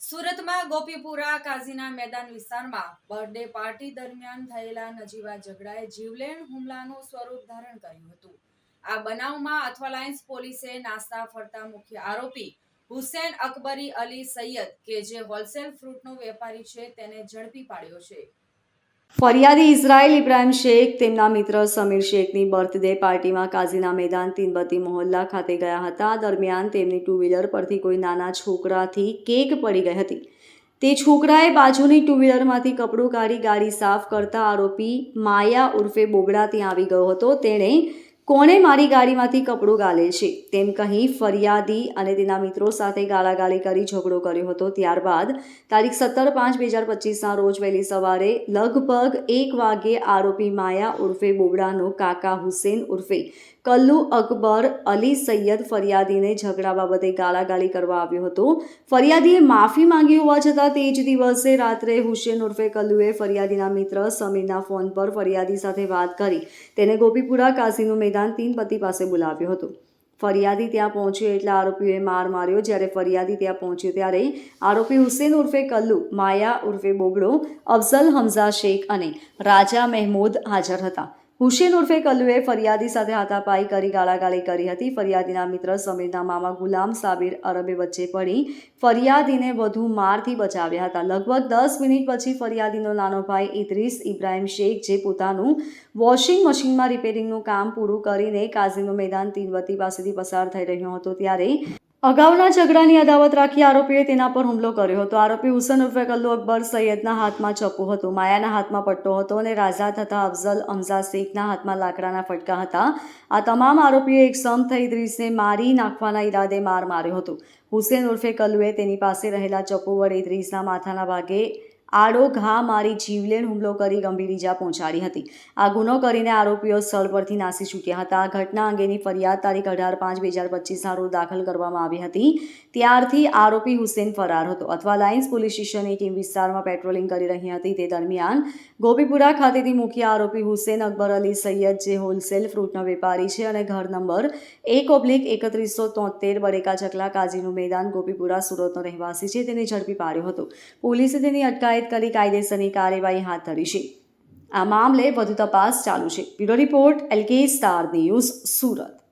સુરતમાં ગોપીપુરા કાઝીના મેદાન વિસ્તારમાં બર્થડે પાર્ટી દરમિયાન થયેલા નજીવા ઝઘડાએ જીવલેણ હુમલાનું સ્વરૂપ ધારણ કર્યું હતું. આ બનાવમાં અથવાલાઇન્સ પોલીસે નાસ્તા ફરતા મુખ્ય આરોપી હુસેન અકબરી અલી સૈયદ, કે જે હોલસેલ ફ્રૂટનો વેપારી છે, તેને ઝડપી પાડ્યો છે. ફરિયાદી ઇઝરાયલ ઇબ્રાહિમ શેખ, તેમના મિત્ર સમીર શેખની બર્થડે પાર્ટીમાં કાઝીના મેદાન તીનબત્તી મોહલ્લા ખાતે ગયા હતા. દરમિયાન તેમની ટુ વ્હીલર પરથી કોઈ નાના છોકરાથી કેક પડી ગઈ હતી. તે છોકરાએ બાજુની ટુ વ્હીલરમાંથી કપડું કાઢી ગાડી સાફ કરતા આરોપી માયા ઉર્ફે બોગડા ત્યાં આવી ગયો હતો. તેણે કોણે મારી ગાડીમાંથી કપડું ગાલે છે? તેમ કહી ફરિયાદી અને તેના મિત્રો સાથે ગાળાગાળી કરી ઝઘડો કર્યો હતો. ત્યારબાદ તારીખ સત્તર પાંચ બે હજાર પચીસના રોજ વહેલી સવારે લગભગ એક વાગ્યે આરોપી માયા ઉર્ફે બોબડાનો કાકા હુસેન ઉર્ફે કલ્લુ અકબર અલી સૈયદ ફરિયાદીને ઝઘડા બાબતે ગાળાગાળી કરવા આવ્યો હતો. ફરિયાદીએ માફી માંગી હોવા છતાં તે જ દિવસે રાત્રે હુસેન ઉર્ફે કલ્લુએ ફરિયાદીના મિત્ર સમીરના ફોન પર ફરિયાદી સાથે વાત કરી. તેને ગોપીપુરા કાશીનું મેદાન તીનપતિ પાસે બોલાવ્યો હતો. ફરિયાદી ત્યાં પહોંચ્યો એટલે આરોપીએ માર માર્યો. જ્યારે ફરિયાદી ત્યાં પહોંચ્યો ત્યારે આરોપી હુસેન ઉર્ફે કલ્લુ, માયા ઉર્ફે બોગડો, અફઝલ હમઝા શેખ અને રાજા મહેમૂદ હાજર હતા. હુસેન ઉર્ફે કલ્લુએ ફરિયાદી સાથે હાથાપાઈ કરી ગાળાગાળી કરી હતી. ફરિયાદીના મિત્ર સમીરના મામા ગુલામ સાબિર અરબે વચ્ચે પડી ફરિયાદીને વધુ મારથી બચાવ્યા હતા. લગભગ દસ મિનિટ પછી ફરિયાદીનો નાનો ભાઈ ઇદ્રીસ ઇબ્રાહિમ શેખ, જે પોતાનું વોશિંગ મશીનમાં રિપેરિંગનું કામ પૂરું કરીને કાઝીનું મેદાન તીનવતી પાસેથી પસાર થઈ રહ્યો હતો, ત્યારે અગાઉના ઝઘડાની અદાવત રાખી આરોપીએ તેના પર હુમલો કર્યો હતો. આરોપી હુસન ઉર્ફે કલ્લુ અકબર સૈયદના હાથમાં ચપ્પુ હતું. માયાના હાથમાં પટ્ટો હતો અને રાજા તથા અફઝલ અમઝા શેખના હાથમાં લાકડાના ફટકા હતા. આ તમામ આરોપીએ એક સમ થઈ દ્રીસને મારી નાખવાના ઈરાદે માર માર્યો હતો. હુસેન ઉર્ફે કલ્લુએ તેની પાસે રહેલા ચપ્પુ વડે દ્રીસના માથાના ભાગે આડો ઘા મારી જીવલેણ હુમલો કરી ગંભીર ઈજા પહોંચાડી હતી. આ ગુનો કરીને આરોપીઓ સ્થળ પરથી નાસી છૂટ્યા હતા. આ ઘટના અંગેની ફરિયાદ તારીખ અઢાર પાંચ બે હજાર પચીસના રોજ દાખલ કરવામાં આવી હતી. ત્યારથી આરોપી હુસેન ફરાર હતો. અથવા લાયન્સ પોલીસ સ્ટેશનની ટીમ વિસ્તારમાં પેટ્રોલિંગ કરી રહી હતી. તે દરમિયાન ગોપીપુરા ખાતેથી મુખ્ય આરોપી હુસેન અકબર અલી સૈયદ જે હોલસેલ ફ્રૂટનો વેપારી છે અને ઘર નંબર એક ઓબ્લિક એકત્રીસો તોતેર બડેકા ચકલા કાજીનું મેદાન ગોપીપુરા સુરતનો રહેવાસી છે. તેને ઝડપી પાડ્યો હતો. પોલીસે તેની અટકાયત કરી કાયદેસરની કાર્યવાહી હાથ ધરી છે. આ મામલે વધુ તપાસ ચાલુ છે. Bureau report, LK Star News, Surat.